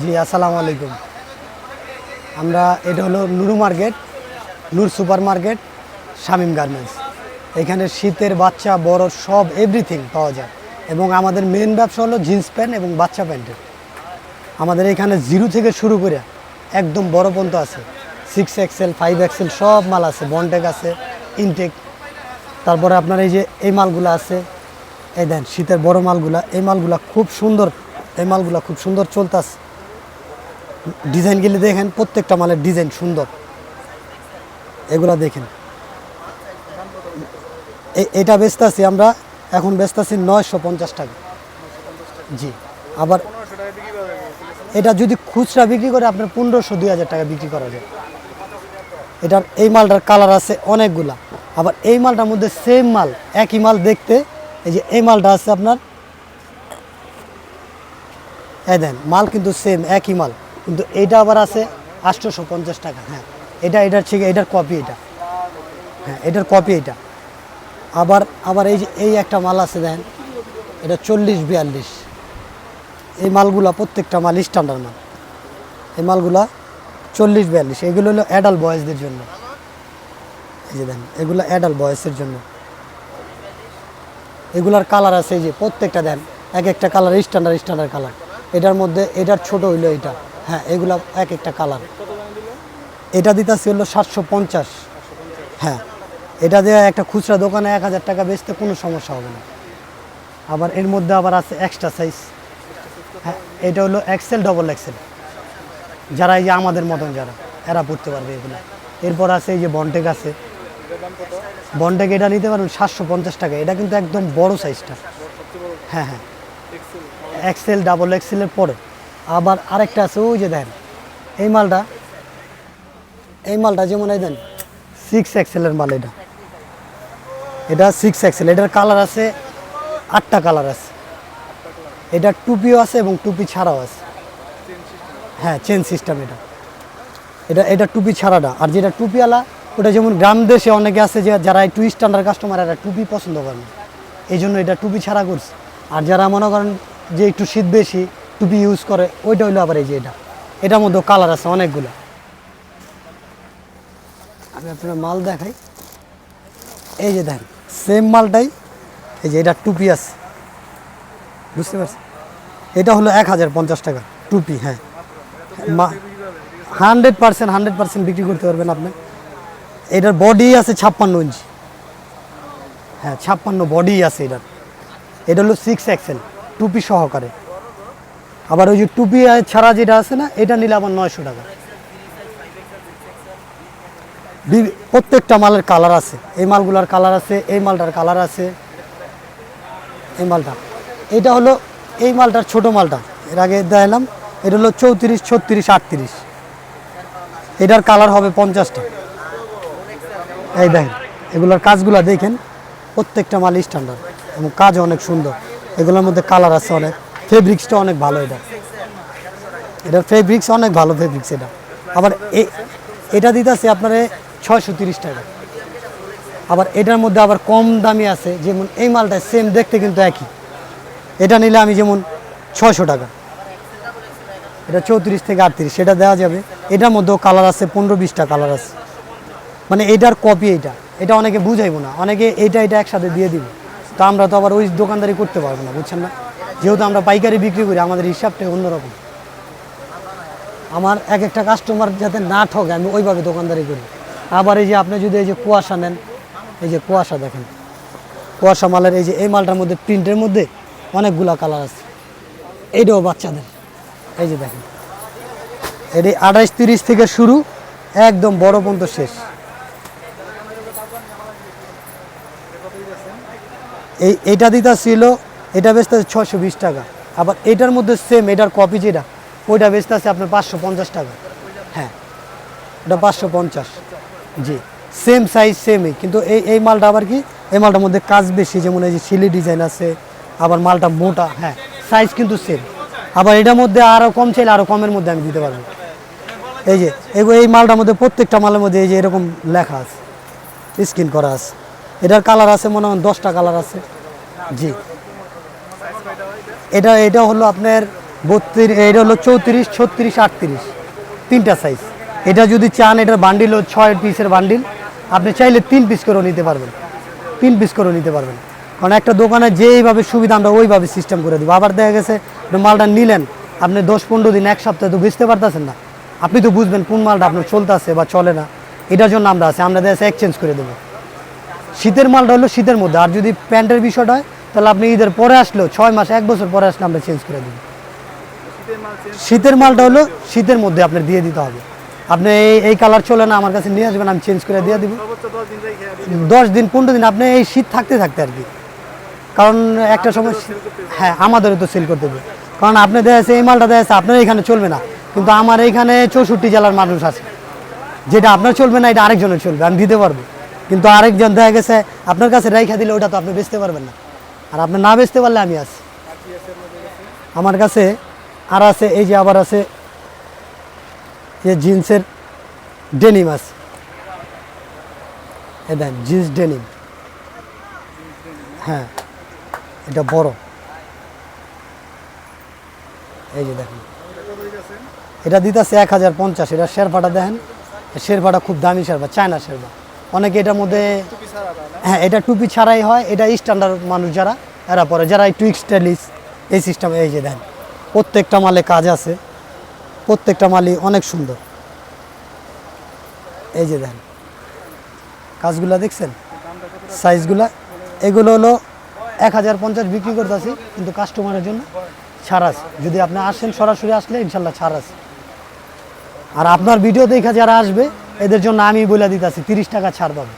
জি, আসসালামু আলাইকুম। আমরা, এটা হলো Nuru market, Nur super market, Shamim garments. এখানে শীতের বাচ্চা, বড়, সব এভরিথিং পাওয়া যায়। এবং আমাদের মেন ব্যবসা হলো জিন্স প্যান্ট এবং বাচ্চা প্যান্টের আমাদের এখানে জিরো থেকে শুরু করে একদম বড় পর্যন্ত আছে। সিক্স এক্সেল ফাইভ এক্সেল সব মাল আছে বনটেক আছে ইনটেক তারপরে আপনার এই যে, এই মালগুলো আছে, এই দেন শীতের বড় মালগুলা, এই মালগুলা খুব সুন্দর, এই মালগুলা খুব সুন্দর চলতেছে। ডিজাইনগুলি দেখেন প্রত্যেকটা মালের ডিজাইন সুন্দর। এগুলা দেখেন। এ- এটা বেচতেছি আমরা, এখন বেচতেছি নয়শো পঞ্চাশ টাকা। জি, আবার এটা যদি খুচরা বিক্রি করে, আপনার পনেরোশো, দুই হাজার টাকা বিক্রি করা যায়। এটার এই মালটার কালার আছে অনেকগুলা। আবার এই মালটার মধ্যে সেম মাল, একই মাল দেখতে, এই যে এই মালটা আছে আপনার, এই দেন, মাল কিন্তু সেম একই মাল। কিন্তু এইটা আবার আছে আটশোশো পঞ্চাশ টাকা হ্যাঁ। এটা, এটার ঠিক, এটার কপি এটা। হ্যাঁ এটার কপি এটা। আবার আবার এই এই একটা মাল আছে দেন এটা চল্লিশ বিয়াল্লিশ। এই মালগুলা প্রত্যেকটা মাল স্ট্যান্ডার্ড মাল। এই মালগুলা চল্লিশ বিয়াল্লিশ। এগুলো হলো অ্যাডাল্ট বয়েজদের জন্য। এই যে দেন এগুলো অ্যাডাল্ট বয়েসের জন্য। এগুলার কালার আছে এই যে, প্রত্যেকটা দেন এক একটা কালার স্ট্যান্ডার্ড স্ট্যান্ডার্ড কালার এটার মধ্যে, এটার ছোট হইল এটা। হ্যাঁ এগুলো এক একটা কালার এটা দিতে দিতেছি হলো সাতশো পঞ্চাশ। হ্যাঁ এটা দিয়ে একটা খুচরা দোকানে এক হাজার টাকা বেচতে কোনো সমস্যা হবে না। আবার এর মধ্যে আবার আছে এক্সট্রা সাইজ হ্যাঁ এটা হলো এক্সেল ডবল এক্সেল যারা এই যে আমাদের মতন যারা, এরা পড়তে পারবে এগুলো। এরপর আছে এই যে বনটেক আছে। বনটেক এটা নিতে পারবেন সাতশো পঞ্চাশ টাকা। এটা কিন্তু একদম বড় সাইজটা হ্যাঁ হ্যাঁ। এক্সেল ডাবল এক্সেলের পরে। আবার আরেকটা আছে, ওই যে দেন, এই মালটা এই মালটা যেমন এই দেন সিক্স এক্সেলের মাল এটা। এটা সিক্স এক্সেল এটার কালার আছে, আটটা কালার আছে। এটা টুপিও আছে এবং টুপি ছাড়াও আছে। হ্যাঁ চেন সিস্টেম এটা। এটা এটা টুপি ছাড়াটা। আর যেটা টুপিওয়ালা, ওটা যেমন গ্রাম দেশে অনেকে আছে যে, যারা একটু স্ট্যান্ডার্ড কাস্টমার এরা টুপি পছন্দ করেন। এই জন্য এটা টুপি ছাড়া করছে। আর যারা মনে করেন যে একটু শীত বেশি টুপি ইউজ করে, ওইটা হইল আবার এই যে এটা। এটার মধ্যে কালার আছে অনেকগুলো। আমি আপনার মাল দেখাই। এই যে দেখেন সেম মালটাই, এই যে এটা টুপি আছে। বুঝতে পারছি এটা হলো এক হাজার পঞ্চাশ টাকা, টুপি হ্যাঁ। হান্ড্রেড পার্সেন্ট হান্ড্রেড পার্সেন্ট বিক্রি করতে পারবেন আপনি। এটার বডি আছে ছাপ্পান্ন ইঞ্চি হ্যাঁ ছাপ্পান্ন বডি আছে এটার। এটা হলো সিক্স এক্সেল টুপি সহকারে। আবার ওই যে টুপি ছাড়া যেটা আছে না, এটা নিলে আবার নয়শো টাকা। প্রত্যেকটা মালের কালার আছে। এই মালগুলার কালার আছে, এই মালটার কালার আছে। এই মালটা। এটা হলো এই মালটার ছোট মালটা। এর আগে দেখালাম, এটা হলো চৌত্রিশ, ছত্রিশ, আটত্রিশ। এটার কালার হবে পঞ্চাশটা। এই দেখেন, এগুলোর কাজগুলো দেখেন, প্রত্যেকটা মাল স্ট্যান্ডার্ড এবং কাজ অনেক সুন্দর। এগুলোর মধ্যে কালার আছে অনেক। ফেব্রিক্সটা অনেক ভালো এটা। এটার ফেব্রিক্স অনেক ভালো ফেব্রিক্স এটা। আবার এটা দিতেছে আপনার ছয়শো তিরিশ টাকা। আবার এটার মধ্যে আবার কম দামি আছে, যেমন এই মালটা সেম দেখতে কিন্তু একই। এটা নিলে আমি যেমন ছয়শো টাকা। এটা চৌত্রিশ থেকে আটত্রিশ, সেটা দেওয়া যাবে। এটার মধ্যেও কালার আছে, পনেরো বিশটা কালার আছে। মানে এটার কপি এটা। এটা অনেকে বুঝাইবো না। অনেকে এটা এটা একসাথে দিয়ে দিব। তো আমরা তো আবার ওই দোকানদারি করতে পারব না, বুঝছেন না? যেহেতু আমরা পাইকারি বিক্রি করি, আমাদের হিসাবটা অন্যরকম। আমার এক একটা কাস্টমার যাতে না ঠকে আমি ওইভাবে দোকানদারি করি। আবার এই যে আপনি যদি এই যে কুয়াশা নেন, এই যে কুয়াশা দেখেন, কুয়াশা মালের এই যে এই মালটার মধ্যে, প্রিন্টের মধ্যে অনেকগুলা কালার আছে। এইটাও বাচ্চাদের। এই যে দেখেন, এটি আঠাইশ তিরিশ থেকে শুরু, একদম বড় পর্যন্ত শেষ। এই, এইটা দিতা ছিল এটা বেচতে আছে ছশো বিশ টাকা। আবার এটার মধ্যে সেম এটার কপি যেটা, ওইটা বেচতে আছে আপনার পাঁচশো পঞ্চাশ টাকা। হ্যাঁ ওটা পাঁচশো পঞ্চাশ। জি সেম সাইজ সেমই কিন্তু এই এই মালটা আবার কি, এই মালটার মধ্যে কাজ বেশি, যেমন এই যে সিলি ডিজাইন আছে, আবার মালটা মোটা হ্যাঁ সাইজ কিন্তু সেম আবার এটার মধ্যে আরও কম চাইলে আরও কমের মধ্যে আমি দিতে পারব। এই যে, এই মালটার মধ্যে প্রত্যেকটা মালের মধ্যে এই যে এরকম লেখা আছে, স্ক্রিন করা আছে। এটার কালার আছে মনে হয় দশটা কালার আছে। জি এটা এটা হলো আপনার বত্রিশ, এটা হলো চৌত্রিশ, ছত্রিশ, আটত্রিশ। তিনটা সাইজ এটা যদি চান, এটার বান্ডিল ছয় পিসের বান্ডিল আপনি চাইলে তিন পিস করেও নিতে পারবেন। তিন পিস করেও নিতে পারবেন। কারণ একটা দোকানে যেইভাবে সুবিধা আমরা ওইভাবে সিস্টেম করে দেবো। আবার দেখা গেছে মালটা নিলেন, আপনি দশ পনেরো দিন, এক সপ্তাহে তো বুঝতে পারতেছেন না। আপনি তো বুঝবেন কোন মালটা আপনার চলতেছে বা চলে না। এটার জন্য আমরা আছে। আমরা দেখা এক্সচেঞ্জ করে দেবো। শীতের মালটা হলো শীতের মধ্যে। আর যদি প্যান্টের বিষয়টা হয় তাহলে আপনি ঈদের পরে আসলেও ছয় মাস, এক বছর পরে আসলে আমরা চেঞ্জ করে দেবো। শীতের মালটা হলো শীতের মধ্যে আপনার দিয়ে দিতে হবে। আপনি এই এই কালার চলে না, আমার কাছে নিয়ে আসবেন, আমি চেঞ্জ করে দিয়ে দিব। দশ দিন রেখে পনেরো দিন আপনি এই শীত থাকতে থাকতে আর কি। কারণ একটা সময় হ্যাঁ আমাদেরও তো সেল করতে হবে। কারণ আপনি দেখা যাচ্ছে এই মালটা দেখা যাচ্ছে আপনার এখানে চলবে না। কিন্তু আমার এইখানে চৌষট্টি জেলার মানুষ আছে। যেটা আপনার চলবে না, এটা আরেকজনের চলবে, আমি দিতে পারব। কিন্তু আরেকজন দেখা গেছে, আপনার কাছে রাইখা দিলে ওটা তো আপনি বেচতে পারবেন না। আর আপনি না বেচতে পারলে আমি আছি। আমার কাছে আর আছে, এই যে আবার আছে যে জিন্সের ডেনিম আছে। এ দেন, জিন্স ডেনিম। হ্যাঁ এটা বড়। এই যে দেখেন। এটা দিতেছে এক হাজার পঞ্চাশ, এটা শেরপাটা দেখেন শেরপাটা খুব দামি শেরপা, চায়না শেরপা। অনেকে এটার মধ্যে হ্যাঁ এটা টুপি ছাড়াই হয়, এটা স্ট্যান্ডার্ড মানুষ যারা, এরা পরে। যারা একটু স্টাইলিশ এই সিস্টেম এই যে দেন, প্রত্যেকটা মালে কাজ আছে, প্রত্যেকটা মালই অনেক সুন্দর। এই যে দেন, কাজগুলা দেখছেন? সাইজগুলা এগুলো হলো এক হাজার পঞ্চাশ বিক্রি করতেছি, কিন্তু কাস্টমারের জন্য ছাড় আছে। যদি আপনি আসেন, সরাসরি আসলে ইনশাল্লাহ ছাড় আছে। আর আপনার ভিডিও দেখা যারা আসবে এদের জন্য আমি বলে দিতেছি তিরিশ টাকা ছাড় পাবে।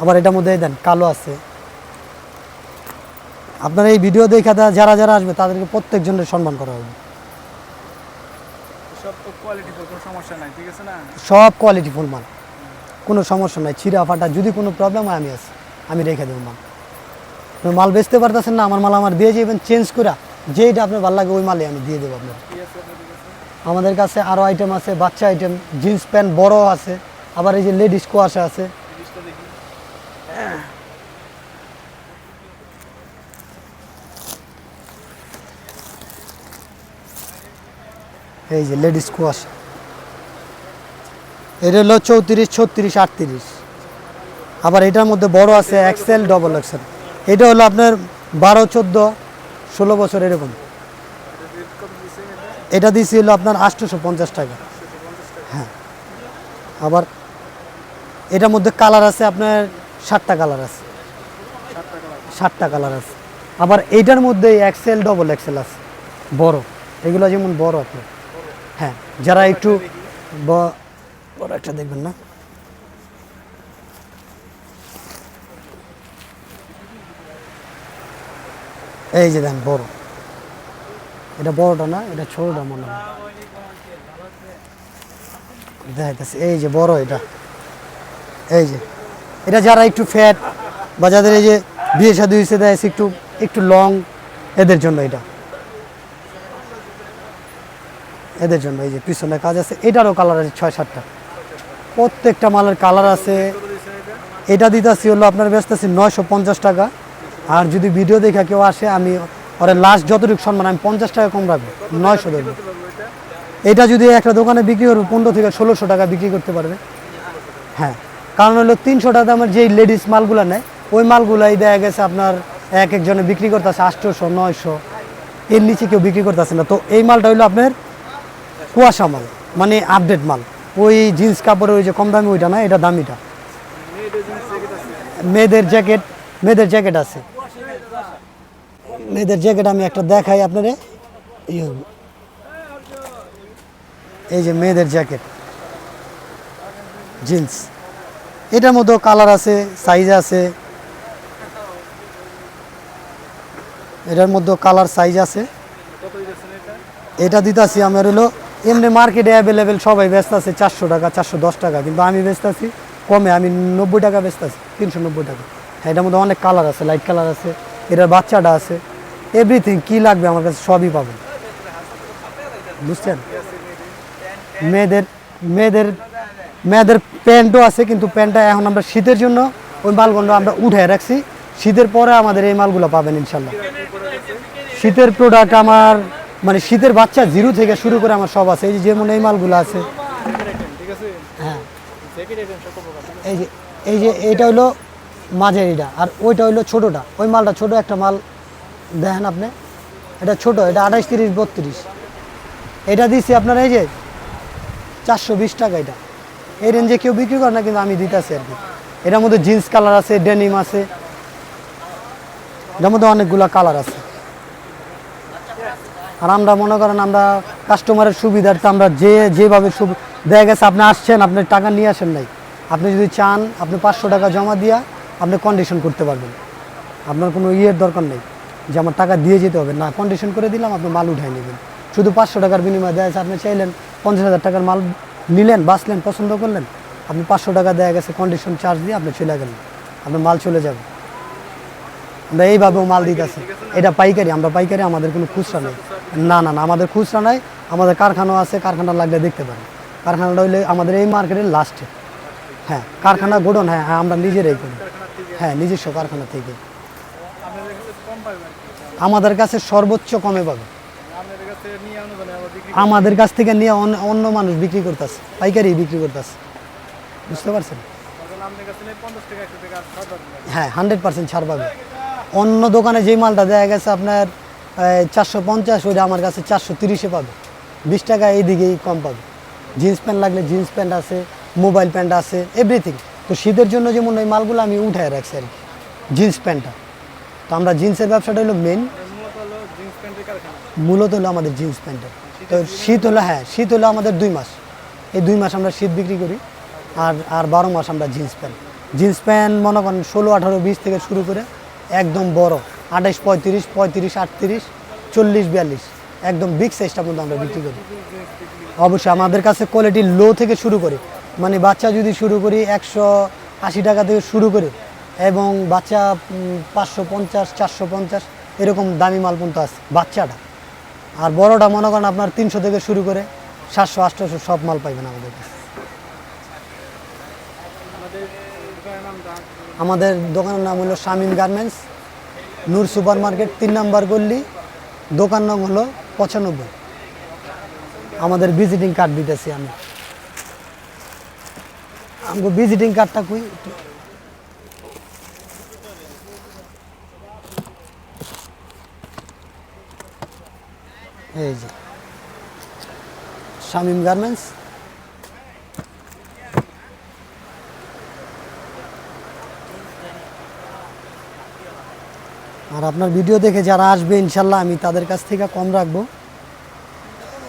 আবার এটার মধ্যে দেন কালো আছে। আপনার এই ভিডিও দেখা যারা যারা আসবে তাদেরকে প্রত্যেকজনের সম্মান করা হবে। সব কোয়ালিটি ফুল মাল। কোনো সমস্যা নাই ছিঁড়া ফাটা যদি কোনো প্রবলেম হয় আমি আছি আমি রেখে দেবো মাল। মাল বেচতে পারতেছেন না আমার মাল আমার দিয়ে যাবেন চেঞ্জ করা যেইটা আপনার ভালো লাগে ওই মালে আমি দিয়ে দেবো আপনার আমাদের কাছে আরও আইটেম আছে, বাচ্চা আইটেম জিন্স প্যান্ট বড় আছে, আবার এই যে লেডিস কোয়াশা আছে। এই যে লেডিস কোয়াশা এটা হলো চৌত্রিশ, ছত্রিশ, আটত্রিশ। আবার এটার মধ্যে বড় আছে এক্সেল ডবল এক্সেল এটা হলো আপনার বারো, চোদ্দ, ষোলো বছর এরকম। এটা দিয়েছি হলো আপনার আটশোশো পঞ্চাশ টাকা। হ্যাঁ। আবার এটার মধ্যে কালার আছে আপনার সাতটা কালার আছে। ষাট টাকা লাগে সাতটা কালার আছে। আবার এইটার মধ্যে এক্সেল ডবল এক্সেল আছে। বড়। এগুলো যেমন বড় আপনার। হ্যাঁ যারা একটু বড় একটা দেখবেন না। এই যে দেন, বড়। এটা বড়টা না, এটা ছোটটা মনে হয়। দেখাইতেছে, এই যে বড় এটা। এই যে, এটা যারা একটু ফ্যাট বা যাদের এই যে বিয়ে শাদী হয়েছে দেয় একটু একটু লং এদের জন্য এটা। এদের জন্য এই যে পিছনে কাজ আছে, এটারও কালার আছে ছয় সাতটা। প্রত্যেকটা মালের কালার আছে। এটা এটা দিতেছি হলো আপনার ব্যস্ত আছি নয়শো পঞ্চাশ টাকা। আর যদি ভিডিও দেখা কেউ আসে, আমি ওরা লাস্ট যতটুকু সম্মান, আমি পঞ্চাশ টাকা কম রাখব, নয়শো পারব এটা যদি একটা দোকানে বিক্রি করব, পনেরো থেকে ষোলোশো টাকা বিক্রি করতে পারবে। হ্যাঁ কারণ হলো তিনশো টাকা দামের যেই লেডিস মালগুলো নেয়, ওই মালগুলাই দেখা গেছে আপনার এক একজনে বিক্রি করতেছে আটশোশো, নয়শো। এর নিচে কেউ বিক্রি করতেছে না। তো এই মালটা হলো আপনার কুয়াশা মাল মানে আপডেট মাল। ওই জিন্স কাপড়ের ওই যে কম দামি ওইটা না, এটা দামিটা। মেয়েদের জ্যাকেট মেয়েদের জ্যাকেট আছে। মেয়েদের জ্যাকেট আমি একটা দেখাই আপনারে। এই যে মেয়েদের জ্যাকেট জিন্স এটার মধ্যেও কালার আছে সাইজ আছে। এটার মধ্যেও কালার সাইজ আছে। এটা দিতাছি আমার হলো, এমনি মার্কেটে অ্যাভেলেবেল সবাই ব্যস্ত আছে চারশো টাকা, চারশো দশ টাকা। কিন্তু আমি ব্যস্ত আছি, কমে আমি নব্বই টাকা ব্যস্ত আছি, তিনশো নব্বই টাকা। হ্যাঁ এটার মধ্যে অনেক কালার আছে লাইট কালার আছে। এটার বাচ্চাটা আছে এভরিথিং কি লাগবে আমার কাছে সবই পাবেন বুঝছেন? মেয়েদের মেয়েদের মেয়েদের প্যান্টও আছে কিন্তু প্যান্টটা এখন আমরা শীতের জন্য ওই মালগুলো আমরা উঠে রাখছি। শীতের পরে আমাদের এই মালগুলো পাবেন ইনশাল্লাহ। শীতের প্রোডাক্ট আমার মানে শীতের বাচ্চা জিরো থেকে শুরু করে আমার সব আছে। এই যে যেমন এই মালগুলো আছে। হ্যাঁ। এই যে এই যে এইটা হলো মাঝের এইটা আর ওইটা হইল ছোটোটা। ওই মালটা ছোট একটা মাল, দেখেন আপনি, এটা ছোট, এটা আঠাইশ তিরিশ, বত্রিশ। এটা দিচ্ছি আপনার এই যে চারশো বিশ টাকা এটা। এই রেঞ্জে কেউ বিক্রি করে না, কিন্তু আমি দিতেছি আর কি। এটার মধ্যে জিন্স কালার আছে ডেনিম আছে। এটার মধ্যে অনেকগুলো কালার আছে। আর আমরা মনে করেন, আমরা কাস্টমারের সুবিধার্থে আমরা যে, যেভাবে দেখা গেছে, আপনি আসছেন, আপনি টাকা নিয়ে আসেন নাই। আপনি যদি চান, আপনি পাঁচশো টাকা জমা দিয়া আপনি কন্ডিশন করতে পারবেন। আপনার কোনো ইয়ের দরকার নেই যে আমার টাকা দিয়ে যেতে হবে। না কন্ডিশন করে দিলাম, আপনি মাল উঠাই নেবেন। শুধু পাঁচশো টাকার বিনিময়ে দেয় আপনি চাইলেন পঞ্চাশ হাজার টাকার মাল নিলেন, বাঁচলেন, পছন্দ করলেন, আপনি পাঁচশো টাকা দেয়া গেছে কন্ডিশন চার্জ দিয়ে আপনি চলে গেলেন। আপনার মাল চলে যাবে। আমরা এইভাবেও মাল দিতেছি এটা পাইকারি, আমরা পাইকারি, আমাদের কোনো খুচরা নেই। না না না, আমাদের খুচরা নাই, আমাদের কারখানা আছে, কারখানা লাগলে দেখতে পারেন। কারখানাটা হইলে আমাদের এই মার্কেটের লাস্টে হ্যাঁ কারখানা গোডন হ্যাঁ হ্যাঁ আমরা নিজেরাই করি। হ্যাঁ নিজস্ব কারখানা থেকে। আমাদের কাছে সর্বোচ্চ কমে পাবে। আমাদের কাছ থেকে নিয়ে অন্য- মানুষ বিক্রি করতেছে, পাইকারি বিক্রি করতেছে। বুঝতে পারছেন? হ্যাঁ হান্ড্রেড পার্সেন্ট ছাড় পাবে। অন্য দোকানে যেই মালটা দেয়া গেছে আপনার চারশো পঞ্চাশ, ওইটা আমার কাছে চারশো তিরিশে পাবে। বিশ টাকা এই দিকেই কম পাবে। জিন্স প্যান্ট লাগলে জিন্স প্যান্ট আছে মোবাইল প্যান্ট আছে এভরিথিং তো শীতের জন্য যেমন ওই মালগুলো আমি উঠায় রাখছি আর জিন্স প্যান্টটা। তো আমরা জিন্সের ব্যবসাটা হলো মেন মূলত হলো আমাদের জিন্স প্যান্টের তো শীত হলো হ্যাঁ শীত হলো আমাদের দুই মাস। এই দুই মাস আমরা শীত বিক্রি করি, আর আর বারো মাস আমরা জিন্স প্যান্ট। জিন্স প্যান্ট মনে করেন ষোলো, আঠারো, বিশ থেকে শুরু করে একদম বড়। আঠাইশ, পঁয়ত্রিশ পঁয়ত্রিশ, আটত্রিশ, চল্লিশ, বিয়াল্লিশ। একদম বিগ সাইজটা পর্যন্ত আমরা বিক্রি করি। অবশ্যই আমাদের কাছে কোয়ালিটি লো থেকে শুরু করে। মানে বাচ্চা যদি শুরু করি একশো আশি টাকা থেকে শুরু করে এবং বাচ্চা পাঁচশো পঞ্চাশ, চারশো পঞ্চাশ, এরকম দামি মাল পর্যন্ত আছে, বাচ্চাটা। আর বড়টা মনে করেন আপনার তিনশো থেকে শুরু করে সাতশো আটশোশো সব মাল পাইবেন আমাদের কাছে। আমাদের দোকানের নাম দাম আমাদের দোকানের নাম হলো Shamim garments, Nur super market তিন নাম্বার গল্লি দোকান নাম হলো পঁচানব্বই। আমাদের ভিজিটিং কার্ড দিতেছি আমি। আমাকে ভিজিটিং কার্ডটা কই এই যে শামিম গার্মেন্টস আর আপনার ভিডিও দেখে যারা আসবে, ইনশাল্লাহ আমি তাদের কাছ থেকে কম রাখব।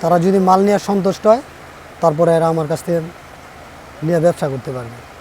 তারা যদি মাল নিয়ে সন্তুষ্ট হয়, তারপরে এরা আমার কাছ থেকে নিয়ে ব্যবসা করতে পারবে।